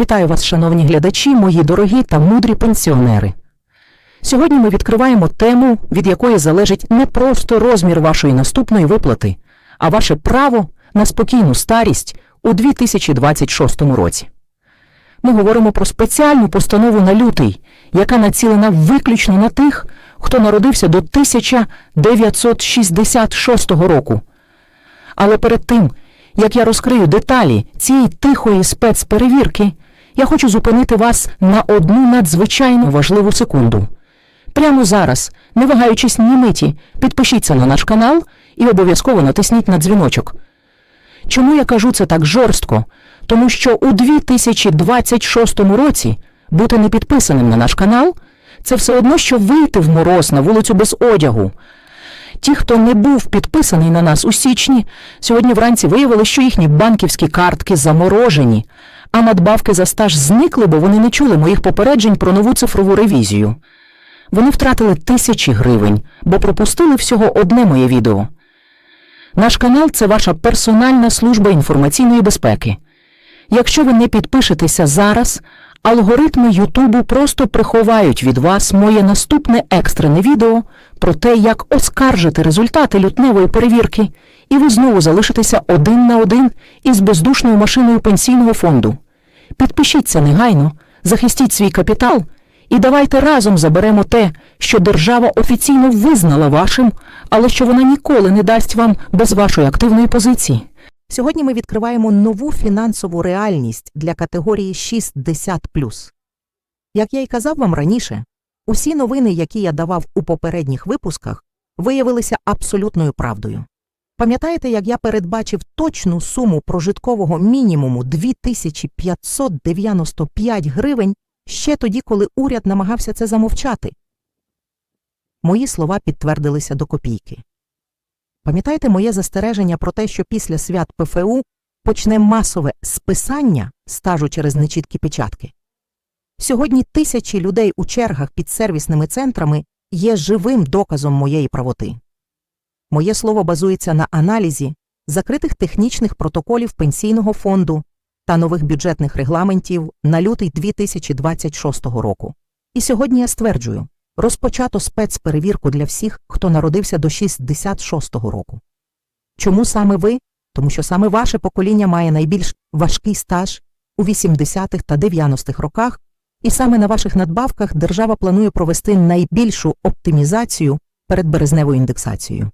Вітаю вас, шановні глядачі, мої дорогі та мудрі пенсіонери. Сьогодні ми відкриваємо тему, від якої залежить не просто розмір вашої наступної виплати, а ваше право на спокійну старість у 2026 році. Ми говоримо про спеціальну постанову на лютий, яка націлена виключно на тих, хто народився до 1966 року. Але перед тим, як я розкрию деталі цієї тихої спецперевірки, я хочу зупинити вас на одну надзвичайно важливу секунду. Прямо зараз, не вагаючись ні миті, підпишіться на наш канал і обов'язково натисніть на дзвіночок. Чому я кажу це так жорстко? Тому що у 2026 році бути не підписаним на наш канал це все одно, що вийти в мороз на вулицю без одягу. Ті, хто не був підписаний на нас у січні, сьогодні вранці виявили, що їхні банківські картки заморожені, а надбавки за стаж зникли, бо вони не чули моїх попереджень про нову цифрову ревізію. Вони втратили тисячі гривень, бо пропустили всього одне моє відео. Наш канал це ваша персональна служба інформаційної безпеки. Якщо ви не підпишетеся зараз, алгоритми Ютубу просто приховають від вас моє наступне екстрене відео про те, як оскаржити результати лютневої перевірки, і ви знову залишитеся один на один із бездушною машиною пенсійного фонду. Підпишіться негайно, захистіть свій капітал і давайте разом заберемо те, що держава офіційно визнала вашим, але що вона ніколи не дасть вам без вашої активної позиції. Сьогодні ми відкриваємо нову фінансову реальність для категорії 60+. Як я й казав вам раніше, усі новини, які я давав у попередніх випусках, виявилися абсолютною правдою. Пам'ятаєте, як я передбачив точну суму прожиткового мінімуму 2595 гривень ще тоді, коли уряд намагався це замовчати? Мої слова підтвердилися до копійки. Пам'ятаєте моє застереження про те, що після свят ПФУ почне масове списання стажу через нечіткі печатки? Сьогодні тисячі людей у чергах під сервісними центрами є живим доказом моєї правоти. Моє слово базується на аналізі закритих технічних протоколів пенсійного фонду та нових бюджетних регламентів на лютий 2026 року. І сьогодні я стверджую, розпочато спецперевірку для всіх, хто народився до 66-го року. Чому саме ви? Тому що саме ваше покоління має найбільш важкий стаж у 80-х та 90-х роках, і саме на ваших надбавках держава планує провести найбільшу оптимізацію перед березневою індексацією.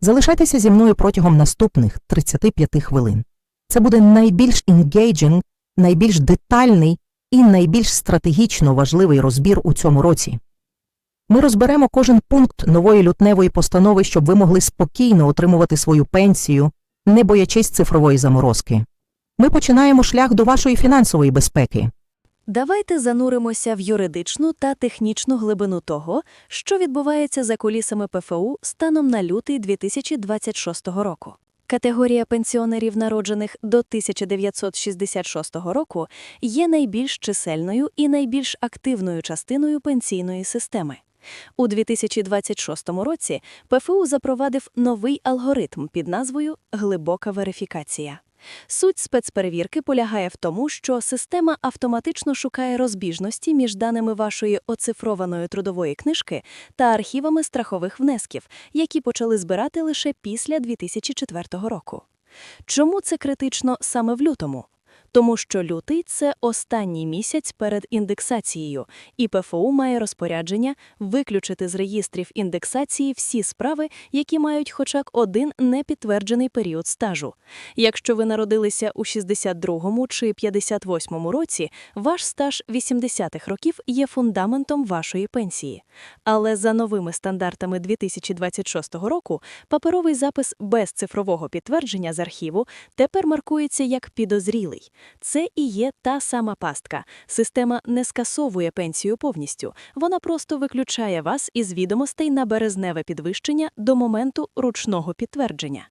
Залишайтеся зі мною протягом наступних 35 хвилин. Це буде найбільш engaging, найбільш детальний і найбільш стратегічно важливий розбір у цьому році. Ми розберемо кожен пункт нової лютневої постанови, щоб ви могли спокійно отримувати свою пенсію, не боячись цифрової заморозки. Ми починаємо шлях до вашої фінансової безпеки. Давайте зануримося в юридичну та технічну глибину того, що відбувається за кулісами ПФУ станом на лютий 2026 року. Категорія пенсіонерів, народжених до 1966 року, є найбільш чисельною і найбільш активною частиною пенсійної системи. У 2026 році ПФУ запровадив новий алгоритм під назвою Глибока верифікація. Суть спецперевірки полягає в тому, що система автоматично шукає розбіжності між даними вашої оцифрованої трудової книжки та архівами страхових внесків, які почали збирати лише після 2004 року. Чому це критично саме в лютому? Тому що лютий це останній місяць перед індексацією, і ПФУ має розпорядження виключити з реєстрів індексації всі справи, які мають хоча б один непідтверджений період стажу. Якщо ви народилися у 62-му чи 58-му році, ваш стаж 80-х років є фундаментом вашої пенсії. Але за новими стандартами 2026 року паперовий запис без цифрового підтвердження з архіву тепер маркується як підозрілий. Це і є та сама пастка. Система не скасовує пенсію повністю, вона просто виключає вас із відомостей на березневе підвищення до моменту ручного підтвердження.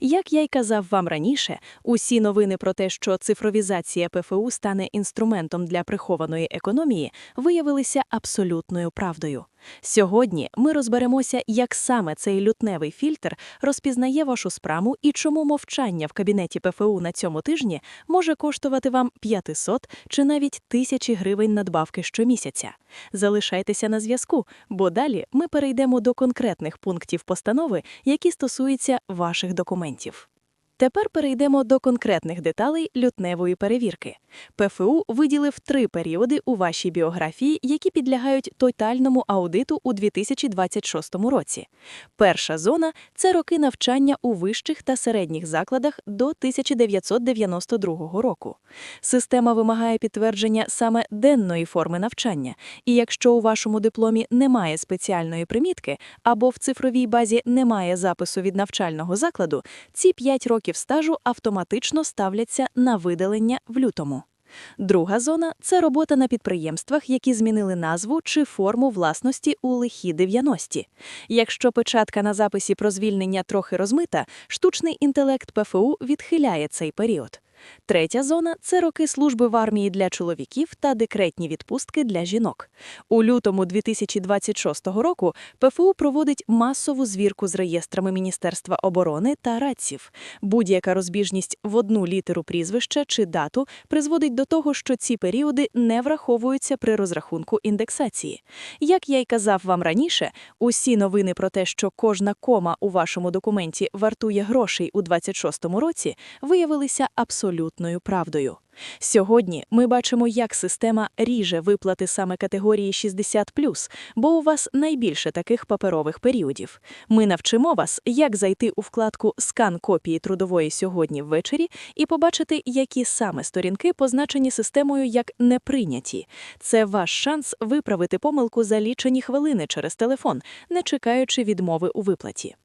Як я й казав вам раніше, усі новини про те, що цифровізація ПФУ стане інструментом для прихованої економії, виявилися абсолютною правдою. Сьогодні ми розберемося, як саме цей лютневий фільтр розпізнає вашу спраму і чому мовчання в кабінеті ПФУ на цьому тижні може коштувати вам 500 чи навіть тисячі гривень надбавки щомісяця. Залишайтеся на зв'язку, бо далі ми перейдемо до конкретних пунктів постанови, які стосуються ваших документів. Тепер перейдемо до конкретних деталей лютневої перевірки. ПФУ виділив три періоди у вашій біографії, які підлягають тотальному аудиту у 2026 році. Перша зона це роки навчання у вищих та середніх закладах до 1992 року. Система вимагає підтвердження саме денної форми навчання, і якщо у вашому дипломі немає спеціальної примітки або в цифровій базі немає запису від навчального закладу, ці 5 років стажу автоматично ставляться на видалення в лютому. Друга зона це робота на підприємствах, які змінили назву чи форму власності у лихі 90-ті. Якщо печатка на записі про звільнення трохи розмита, штучний інтелект ПФУ відхиляє цей період. Третя зона це роки служби в армії для чоловіків та декретні відпустки для жінок. У лютому 2026 року ПФУ проводить масову звірку з реєстрами Міністерства оборони та РАЦів. Будь-яка розбіжність в одну літеру прізвища чи дату призводить до того, що ці періоди не враховуються при розрахунку індексації. Як я й казав вам раніше, усі новини про те, що кожна кома у вашому документі вартує грошей у 26-му році, виявилися абсолютною правдою. Сьогодні ми бачимо, як система ріже виплати саме категорії 60+, бо у вас найбільше таких паперових періодів. Ми навчимо вас, як зайти у вкладку «Скан копії трудової сьогодні ввечері» і побачити, які саме сторінки позначені системою як «неприйняті». Це ваш шанс виправити помилку за лічені хвилини через телефон, не чекаючи відмови у виплаті.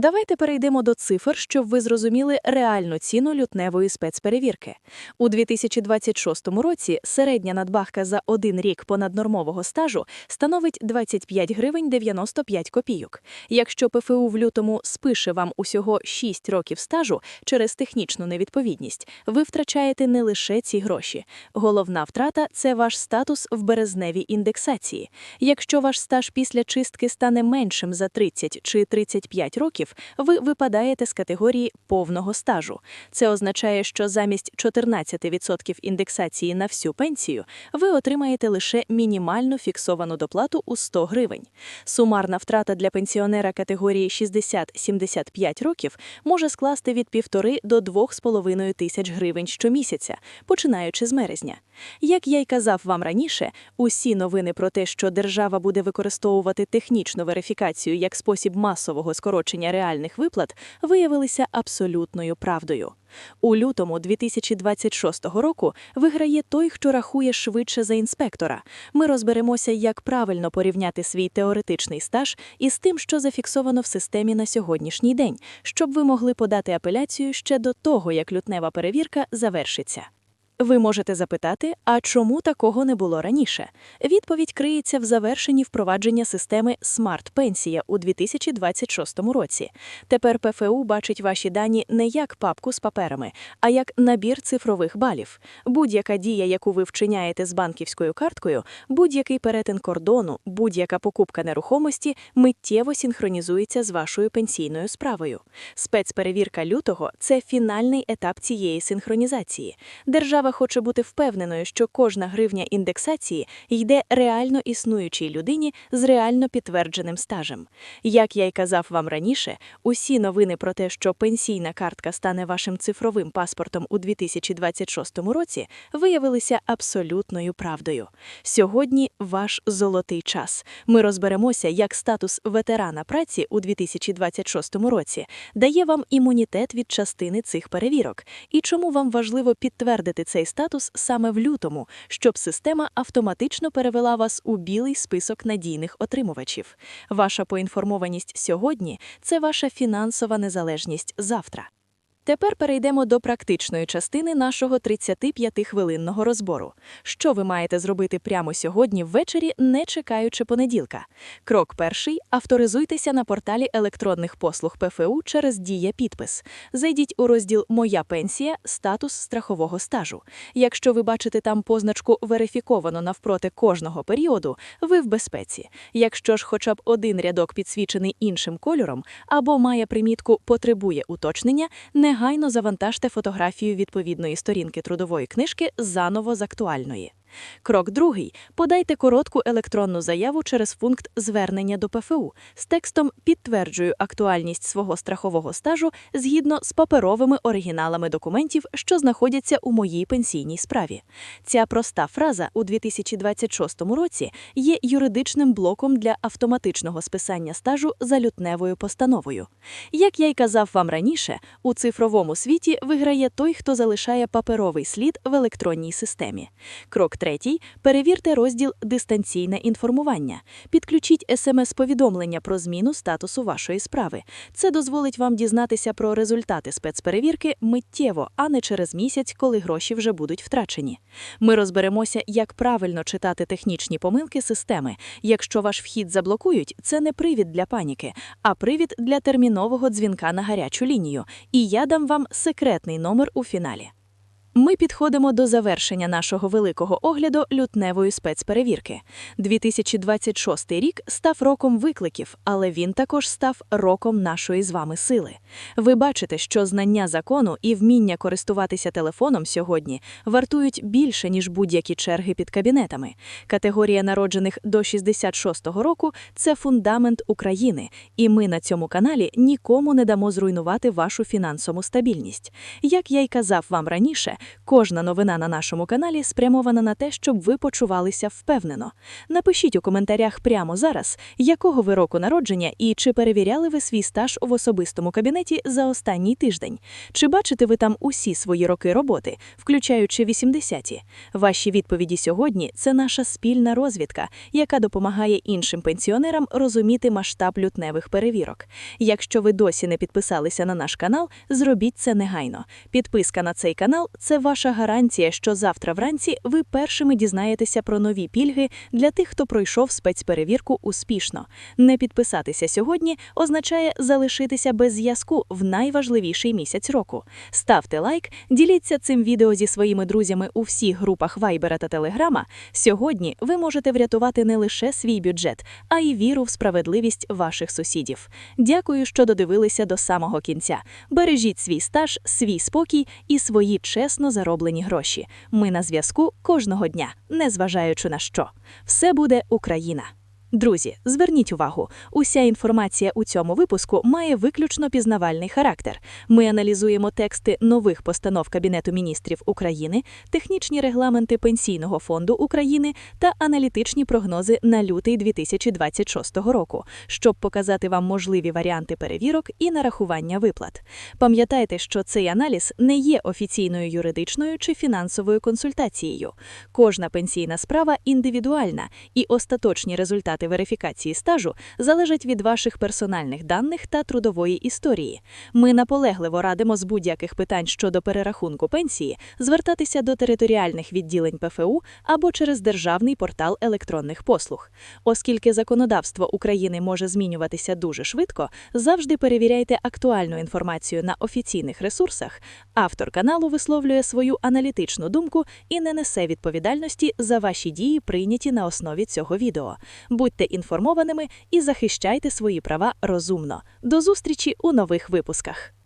Давайте перейдемо до цифр, щоб ви зрозуміли реальну ціну лютневої спецперевірки. У 2026 році середня надбавка за один рік понаднормового стажу становить 25 гривень 95 копійок. Якщо ПФУ в лютому спише вам усього 6 років стажу через технічну невідповідність, ви втрачаєте не лише ці гроші. Головна втрата – це ваш статус в березневій індексації. Якщо ваш стаж після чистки стане меншим за 30 чи 35 років, ви випадаєте з категорії повного стажу. Це означає, що замість 14% індексації на всю пенсію ви отримаєте лише мінімальну фіксовану доплату у 100 гривень. Сумарна втрата для пенсіонера категорії 60-75 років може скласти від 1,5 до 2,5 тисяч гривень щомісяця, починаючи з березня. Як я й казав вам раніше, усі новини про те, що держава буде використовувати технічну верифікацію як спосіб масового скорочення реальних виплат, виявилися абсолютною правдою. У лютому 2026 року виграє той, хто рахує швидше за інспектора. Ми розберемося, як правильно порівняти свій теоретичний стаж із тим, що зафіксовано в системі на сьогоднішній день, щоб ви могли подати апеляцію ще до того, як лютнева перевірка завершиться. Ви можете запитати, а чому такого не було раніше? Відповідь криється в завершенні впровадження системи «Смарт-пенсія» у 2026 році. Тепер ПФУ бачить ваші дані не як папку з паперами, а як набір цифрових балів. Будь-яка дія, яку ви вчиняєте з банківською карткою, будь-який перетин кордону, будь-яка покупка нерухомості миттєво синхронізується з вашою пенсійною справою. Спецперевірка лютого – це фінальний етап цієї синхронізації. Держава хоче бути впевненою, що кожна гривня індексації йде реально існуючій людині з реально підтвердженим стажем. Як я й казав вам раніше, усі новини про те, що пенсійна картка стане вашим цифровим паспортом у 2026 році, виявилися абсолютною правдою. Сьогодні ваш золотий час. Ми розберемося, як статус ветерана праці у 2026 році дає вам імунітет від частини цих перевірок, і чому вам важливо підтвердити цей статус саме в лютому, щоб система автоматично перевела вас у білий список надійних отримувачів. Ваша поінформованість сьогодні це ваша фінансова незалежність завтра. Тепер перейдемо до практичної частини нашого 35-хвилинного розбору. Що ви маєте зробити прямо сьогодні ввечері, не чекаючи понеділка? Крок перший – авторизуйтеся на порталі електронних послуг ПФУ через «Дія підпис». Зайдіть у розділ «Моя пенсія. Статус страхового стажу». Якщо ви бачите там позначку «Верифіковано» навпроти кожного періоду, ви в безпеці. Якщо ж хоча б один рядок підсвічений іншим кольором або має примітку «Потребує уточнення», негайно завантажте фотографію відповідної сторінки трудової книжки заново з актуальної. Крок другий. Подайте коротку електронну заяву через пункт звернення до ПФУ з текстом «Підтверджую актуальність свого страхового стажу згідно з паперовими оригіналами документів, що знаходяться у моїй пенсійній справі». Ця проста фраза у 2026 році є юридичним блоком для автоматичного списання стажу за лютневою постановою. Як я й казав вам раніше, у цифровому світі виграє той, хто залишає паперовий слід в електронній системі. Крок третій – перевірте розділ «Дистанційне інформування». Підключіть смс-повідомлення про зміну статусу вашої справи. Це дозволить вам дізнатися про результати спецперевірки миттєво, а не через місяць, коли гроші вже будуть втрачені. Ми розберемося, як правильно читати технічні помилки системи. Якщо ваш вхід заблокують, це не привід для паніки, а привід для термінового дзвінка на гарячу лінію. І я дам вам секретний номер у фіналі. Ми підходимо до завершення нашого великого огляду лютневої спецперевірки. 2026 рік став роком викликів, але він також став роком нашої з вами сили. Ви бачите, що знання закону і вміння користуватися телефоном сьогодні вартують більше, ніж будь-які черги під кабінетами. Категорія народжених до 66-го року це фундамент України, і ми на цьому каналі нікому не дамо зруйнувати вашу фінансову стабільність. Як я й казав вам раніше, Кожна новина на нашому каналі спрямована на те, щоб ви почувалися впевнено. Напишіть у коментарях прямо зараз, якого ви року народження і чи перевіряли ви свій стаж в особистому кабінеті за останній тиждень. Чи бачите ви там усі свої роки роботи, включаючи 80-ті? Ваші відповіді сьогодні це наша спільна розвідка, яка допомагає іншим пенсіонерам розуміти масштаб лютневих перевірок. Якщо ви досі не підписалися на наш канал, зробіть це негайно. Підписка на цей канал це ваша гарантія, що завтра вранці ви першими дізнаєтеся про нові пільги для тих, хто пройшов спецперевірку успішно. Не підписатися сьогодні означає залишитися без зв'язку в найважливіший місяць року. Ставте лайк, діліться цим відео зі своїми друзями у всіх групах Вайбера та Телеграма. Сьогодні ви можете врятувати не лише свій бюджет, а й віру в справедливість ваших сусідів. Дякую, що додивилися до самого кінця. Бережіть свій стаж, свій спокій і свої чесно зароблені гроші. Ми на зв'язку кожного дня, незважаючи на що. Все буде Україна. Друзі, зверніть увагу, уся інформація у цьому випуску має виключно пізнавальний характер. Ми аналізуємо тексти нових постанов Кабінету міністрів України, технічні регламенти Пенсійного фонду України та аналітичні прогнози на лютий 2026 року, щоб показати вам можливі варіанти перевірок і нарахування виплат. Пам'ятайте, що цей аналіз не є офіційною юридичною чи фінансовою консультацією. Кожна пенсійна справа індивідуальна, і остаточні результати верифікації стажу залежать від ваших персональних даних та трудової історії. Ми наполегливо радимо з будь-яких питань щодо перерахунку пенсії звертатися до територіальних відділень ПФУ або через державний портал електронних послуг. Оскільки законодавство України може змінюватися дуже швидко, завжди перевіряйте актуальну інформацію на офіційних ресурсах. Автор каналу висловлює свою аналітичну думку і не несе відповідальності за ваші дії, прийняті на основі цього відео. Будьте інформованими і захищайте свої права розумно. До зустрічі у нових випусках.